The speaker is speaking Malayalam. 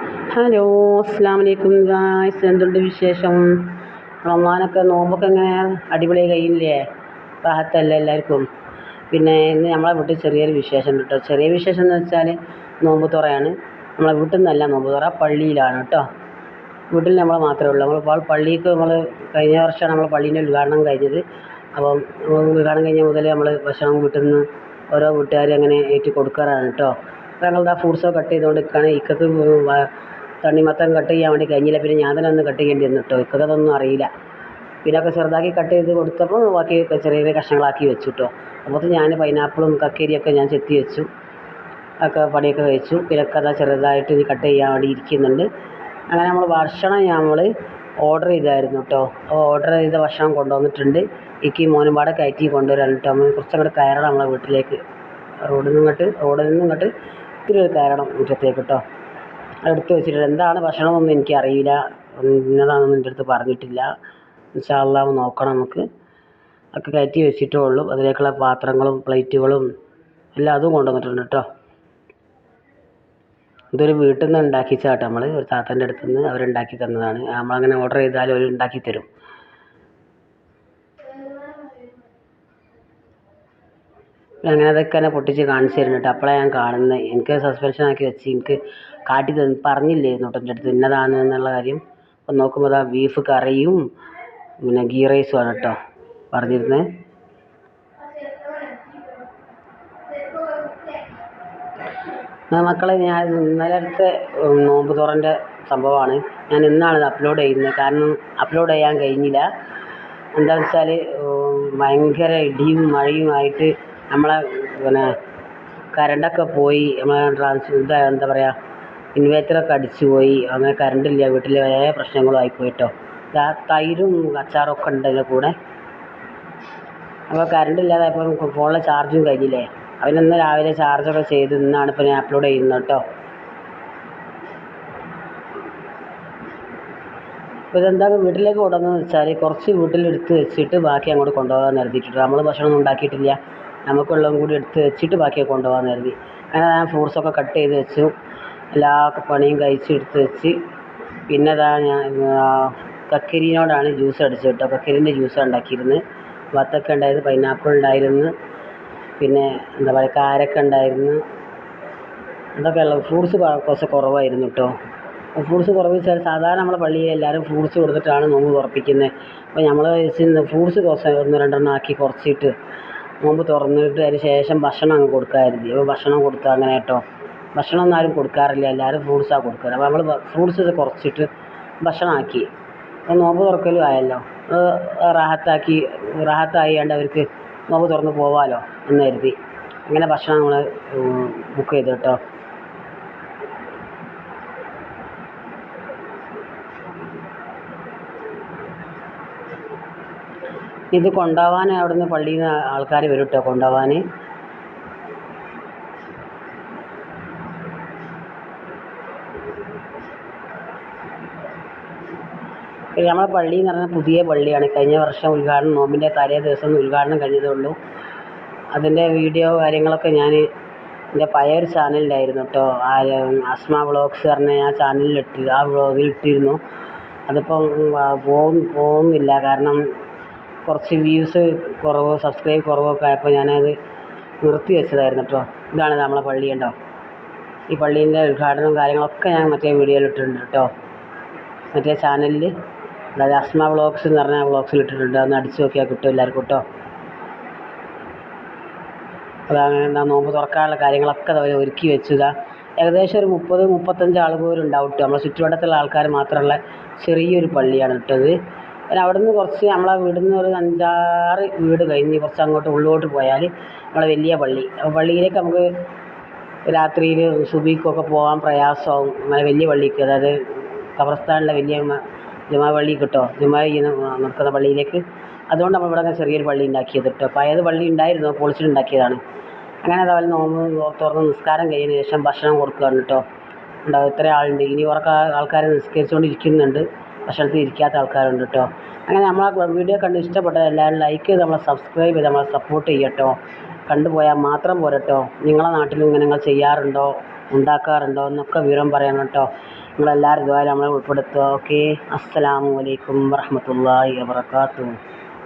ഹലോ അസ്സാം വലൈക്കും ഗായ്സ്. എന്തുണ്ട് വിശേഷം? റമദാനൊക്കെ നോമ്പൊക്കെ എങ്ങനെ? അടിപൊളി കഴിയില്ലേ റാഹത്തല്ലേ എല്ലാവർക്കും? പിന്നെ ഇന്ന് നമ്മളെ വീട്ടിൽ ചെറിയൊരു വിശേഷം കേട്ടോ. ചെറിയ വിശേഷം എന്ന് വെച്ചാൽ നോമ്പ് തുറയാണ്. നമ്മളെ വീട്ടിൽ നിന്നല്ല നോമ്പ് തുറ പള്ളിയിലാണ് കേട്ടോ. വീട്ടിൽ നമ്മൾ മാത്രമേ ഉള്ളൂ. നമ്മൾ പള്ളിക്ക് നമ്മൾ കഴിഞ്ഞ വർഷമാണ് നമ്മൾ പള്ളീന്റെ ഉദ്ഘാടനം കഴിഞ്ഞത്. അപ്പം ഉദ്ഘാടനം കഴിഞ്ഞ മുതൽ നമ്മൾ ഭക്ഷണം വീട്ടിൽ നിന്ന് ഓരോ വീട്ടുകാരും അങ്ങനെ ഏറ്റി കൊടുക്കാറാണ് കേട്ടോ. ഞങ്ങളിതാ ഫ്രൂട്ട്സൊക്കെ കട്ട് ചെയ്തുകൊണ്ട് നിൽക്കുകയാണ് ഇക്കക്ക് തണ്ണിമത്തൻ കട്ട് ചെയ്യാൻ വേണ്ടി കഴിഞ്ഞില്ല. പിന്നെ ഞാൻ തന്നെ ഒന്ന് കട്ട് ചെയ്യേണ്ടി വന്നു കേട്ടോ ഇക്കക്ക് അതൊന്നും അറിയില്ല. പിന്നെ ഒക്കെ ചെറുതാക്കി കട്ട് ചെയ്ത് കൊടുത്തപ്പോൾ ബാക്കി ചെറിയ ചെറിയ കഷ്ണങ്ങളാക്കി വെച്ചു കേട്ടോ അപ്പോൾ ഞാൻ പൈനാപ്പിളും കക്കേരിയൊക്കെ ഞാൻ ചെത്തി വെച്ചു. ഒക്കെ പണിയൊക്കെ കഴിച്ചു. പിന്നെ അതാ ചെറുതായിട്ട് ഇത് കട്ട് ചെയ്യാൻ വേണ്ടി ഇരിക്കുന്നുണ്ട്. അങ്ങനെ നമ്മൾ ഭക്ഷണം നമ്മൾ ഓർഡർ ചെയ്തായിരുന്നു കേട്ടോ അപ്പോൾ ഓർഡർ ചെയ്ത ഭക്ഷണം കൊണ്ടുവന്നിട്ടുണ്ട്. എനിക്ക് മോനും കയറ്റി കൊണ്ടുവരാൻ കേട്ടോ കുറച്ചങ്ങോട്ട് കയറണം നമ്മളെ വീട്ടിലേക്ക്. റോഡിൽ നിന്ന് ഇങ്ങോട്ട് റോഡിൽ നിന്ന് ഇങ്ങോട്ട് ഇത്തിരി ഒരു കയറണം മുറ്റത്തേക്ക് കേട്ടോ എടുത്ത് വെച്ചിട്ട് എന്താണ് ഭക്ഷണമെന്നൊന്നും എനിക്കറിയില്ല. ഇന്നതാണെന്ന് എന്റെ അടുത്ത് പറഞ്ഞിട്ടില്ല. ഇൻഷാ അള്ളാഹ് നോക്കണം നമുക്ക്. ഒക്കെ കയറ്റി വെച്ചിട്ടേ ഉള്ളൂ. അതിലേക്കുള്ള പാത്രങ്ങളും പ്ലേറ്റുകളും എല്ലാം അതും കൊണ്ടുവന്നിട്ടുണ്ട് കേട്ടോ ഇതൊരു വീട്ടിൽ നിന്ന് ഉണ്ടാക്കിച്ചാട്ടോ നമ്മൾ ഒരു താത്തന്റെ അടുത്ത് നിന്ന് അവരുണ്ടാക്കി തന്നതാണ്. നമ്മളങ്ങനെ ഓർഡർ ചെയ്താൽ അവർ ഉണ്ടാക്കി തരും. അങ്ങനെ അതൊക്കെ എന്നെ പൊട്ടിച്ച് കാണിച്ചു തരുന്നു കേട്ടോ. അപ്പോഴാണ് ഞാൻ കാണുന്നത് എനിക്ക് സസ്പെൻഷൻ ആക്കി വെച്ച് എനിക്ക് കാട്ടി തന്ന് പറഞ്ഞില്ലായിരുന്നു കേട്ടോ എന്റെ അടുത്ത് ഇന്നതാണ് എന്നുള്ള കാര്യം. അപ്പം നോക്കുമ്പോൾ അതാ ബീഫ് കറിയും പിന്നെ ഗീ റൈസും ആണ് കേട്ടോ പറഞ്ഞിരുന്നത് മക്കളെ ഞാൻ ഇന്നലത്തെ നോമ്പ് തുറന്റെ സംഭവമാണ്. ഞാൻ ഇന്നാണ് അപ്ലോഡ് ചെയ്യുന്നത്. കാരണം അപ്ലോഡ് ചെയ്യാൻ കഴിഞ്ഞില്ല. എന്താണെന്ന് വെച്ചാൽ ഭയങ്കര ഇടിയും മഴയുമായിട്ട് നമ്മളെ പിന്നെ കറണ്ടൊക്കെ പോയി നമ്മളെ ട്രാൻസ് ഇത് എന്താ പറയുക ഇൻവേർട്ടറൊക്കെ അടിച്ചു പോയി അങ്ങനെ കറണ്ടില്ല വീട്ടിൽ കുറേ പ്രശ്നങ്ങളും ആയിപ്പോയി കേട്ടോ തൈരും അച്ചാറും ഒക്കെ ഉണ്ട് അതിന്റെ കൂടെ. അപ്പോൾ കറണ്ട് ഇല്ലാതായപ്പോൾ ഫോണിലെ ചാർജും കഴിഞ്ഞില്ലേ? അവനിന്ന് രാവിലെ ചാർജൊക്കെ ചെയ്ത് ഇന്നാണ് ഇപ്പോൾ ഞാൻ അപ്ലോഡ് ചെയ്യുന്നത് കേട്ടോ. അപ്പോൾ ഇതെന്താ വീട്ടിലേക്ക് കൊണ്ടുവന്നതെന്ന് വെച്ചാൽ കുറച്ച് വീട്ടിലെടുത്ത് വെച്ചിട്ട് ബാക്കി അങ്ങോട്ട് കൊണ്ടുപോകാൻ നിർത്തിയിട്ടുണ്ട് നമ്മൾ ഭക്ഷണമൊന്നും ഉണ്ടാക്കിയിട്ടില്ല. നമുക്കുള്ളതും കൂടി എടുത്ത് വെച്ചിട്ട് ബാക്കി കൊണ്ടുപോകാൻ കരുതി. അങ്ങനെ ഞാൻ ഫ്രൂട്ട്സൊക്കെ കട്ട് ചെയ്ത് വെച്ചു. എല്ലാ പണിയും കഴിച്ച് എടുത്ത് വെച്ച്. പിന്നെ അതാ ഞാൻ കക്കരിനോടാണ് ജ്യൂസ് അടിച്ചത് കേട്ടോ. കക്കരിന്റെ ജ്യൂസാണ് ഉണ്ടാക്കിയിരുന്നത്. വത്തക്ക ഉണ്ടായിരുന്നു പൈനാപ്പിൾ ഉണ്ടായിരുന്നു. പിന്നെ എന്താ പറയുക കാരക്ക ഉണ്ടായിരുന്നു. അതൊക്കെ ഉള്ളത് ഫ്രൂട്ട്സ് കുറച്ച് കുറവായിരുന്നു കേട്ടോ. ഫ്രൂട്ട്സ് കുറവ് വെച്ചാൽ സാധാരണ നമ്മളെ പള്ളിയിൽ എല്ലാവരും ഫ്രൂട്ട്സ് കൊടുത്തിട്ടാണ് നോമ്പ് തുറപ്പിക്കുന്നത്. അപ്പോൾ നമ്മൾ ഫ്രൂട്ട്സ് കുറച്ച് ഒന്ന് രണ്ടെണ്ണം ആക്കി കുറച്ചിട്ട് നോമ്പ് തുറന്നിട്ട് അതിന് ശേഷം ഭക്ഷണം അങ്ങ് കൊടുക്കാമായിരുന്നു അപ്പോൾ ഭക്ഷണം കൊടുക്കുക അങ്ങനെ കേട്ടോ. ഭക്ഷണം ഒന്നും ആരും കൊടുക്കാറില്ല. എല്ലാവരും ഫ്രൂട്ട്സാണ് കൊടുക്കാറ്. അപ്പോൾ നമ്മൾ ഫ്രൂട്ട്സ് കുറച്ചിട്ട് ഭക്ഷണമാക്കി. അപ്പോൾ നോമ്പ് തുറക്കലും ആയല്ലോ. റാഹത്താക്കി റാഹത്തായി കണ്ട് അവർക്ക് നോമ്പ് തുറന്ന് പോവാമല്ലോ എന്ന് കരുതി. അങ്ങനെ ഭക്ഷണം നമ്മൾ ബുക്ക് ചെയ്തു കേട്ടോ. ഇത് കൊണ്ടുപോകാൻ അവിടുന്ന് പള്ളിയിൽ നിന്ന് ആൾക്കാർ വരും കേട്ടോ കൊണ്ടുപോകാൻ നമ്മളെ പള്ളി എന്ന് പറഞ്ഞാൽ പുതിയ പള്ളിയാണ്. കഴിഞ്ഞ വർഷം ഉദ്ഘാടനം നോമ്പിന്റെ തലേ ദിവസം ഉദ്ഘാടനം കഴിഞ്ഞതേ ഉള്ളൂ അതിന്റെ വീഡിയോ കാര്യങ്ങളൊക്കെ ഞാൻ എന്റെ പഴയ ഒരു ചാനലിലായിരുന്നു കേട്ടോ. ആ അസ്മ വ്ളോഗ്സ് പറഞ്ഞ ആ ചാനലിലിട്ട് ആ വ്ളോഗിൽ ഇട്ടിരുന്നു. അതിപ്പം പോകും പോകുന്നില്ല കാരണം കുറച്ച് വ്യൂസ് കുറവ് സബ്സ്ക്രൈബ് കുറവൊക്കെ ആയപ്പോൾ ഞാനത് നിർത്തി വെച്ചതായിരുന്നു കേട്ടോ ഇതാണ് നമ്മളെ പള്ളി ഉണ്ടോ ഈ പള്ളീന്റെ ഉദ്ഘാടനവും കാര്യങ്ങളൊക്കെ ഞാൻ മറ്റേ വീഡിയോയിൽ ഇട്ടിട്ടുണ്ട് കേട്ടോ മറ്റേ ചാനലിൽ അതായത് അസ്മ വ്ളോഗ്സ് എന്ന് പറഞ്ഞ വ്ളോഗ്സിൽ ഇട്ടിട്ടുണ്ട്. അതൊന്ന് അടിച്ചു നോക്കിയാൽ കിട്ടും എല്ലാവർക്കും കേട്ടോ അതങ്ങനെ നോമ്പ് തുറക്കാനുള്ള കാര്യങ്ങളൊക്കെ അവർ ഒരുക്കി വെച്ചതാ. ഏകദേശം ഒരു മുപ്പത് മുപ്പത്തഞ്ച് ആൾ പോലും ഉണ്ടാവും കേട്ടോ നമ്മളെ ചുറ്റുവട്ടത്തുള്ള ആൾക്കാർ മാത്രമുള്ള ചെറിയൊരു പള്ളിയാണ് ഇട്ടത് പിന്നെ അവിടെ നിന്ന് കുറച്ച് നമ്മളെ വീടിൽ നിന്ന് ഒരു അഞ്ചാറ് വീട് കഴിഞ്ഞ് കുറച്ച് അങ്ങോട്ട് ഉള്ളിലോട്ട് പോയാൽ നമ്മളെ വലിയ പള്ളി. അപ്പോൾ പള്ളിയിലേക്ക് നമുക്ക് രാത്രിയിൽ സുബിക്കൊക്കെ പോകാൻ പ്രയാസമാവും അങ്ങനെ വലിയ പള്ളിക്ക് അതായത് ഖബർസ്ഥാനിലെ വലിയ ജുമാ പള്ളി കിട്ടോ? ജുമാ നിൽക്കുന്ന പള്ളിയിലേക്ക്. അതുകൊണ്ട് നമ്മൾ ഇവിടെ ചെറിയൊരു പള്ളി ഉണ്ടാക്കിയത് കേട്ടോ പഴയത് പള്ളി ഉണ്ടായിരുന്നു പൊളിച്ചിട്ടുണ്ടാക്കിയതാണ് അങ്ങനെ അതുപോലെ നോമ്പ് തുറന്ന് നിസ്കാരം കഴിഞ്ഞതിന് ശേഷം ഭക്ഷണം കൊടുക്കുകയാണ് കേട്ടോ ഉണ്ടാവും ഇത്ര ആളുണ്ട്. ഇനി കുറേ ആൾക്കാർ നിസ്കരിച്ചുകൊണ്ടിരിക്കുന്നുണ്ട്. ഭക്ഷണത്തിൽ ഇരിക്കാത്ത ആൾക്കാരുണ്ട് കേട്ടോ അങ്ങനെ നമ്മളെ വീഡിയോ കണ്ട് ഇഷ്ടപ്പെട്ടത് എല്ലാവരും ലൈക്ക് ചെയ്ത് നമ്മളെ സബ്സ്ക്രൈബ് ചെയ്ത് നമ്മളെ സപ്പോർട്ട് ചെയ്യട്ടോ കണ്ടുപോയാൽ മാത്രം പോരട്ടോ നിങ്ങളെ നാട്ടിലും ഇങ്ങനെ നിങ്ങൾ ചെയ്യാറുണ്ടോ? ഉണ്ടാക്കാറുണ്ടോ? എന്നൊക്കെ വിവരം പറയണം കേട്ടോ നിങ്ങളെല്ലാവരും ഇതുപോലെ നമ്മളെ ഉൾപ്പെടുത്തുക. ഓക്കെ അസ്സലാമു അലൈക്കും വറഹ്മത്തുള്ളാഹി വബറകാതുഹു.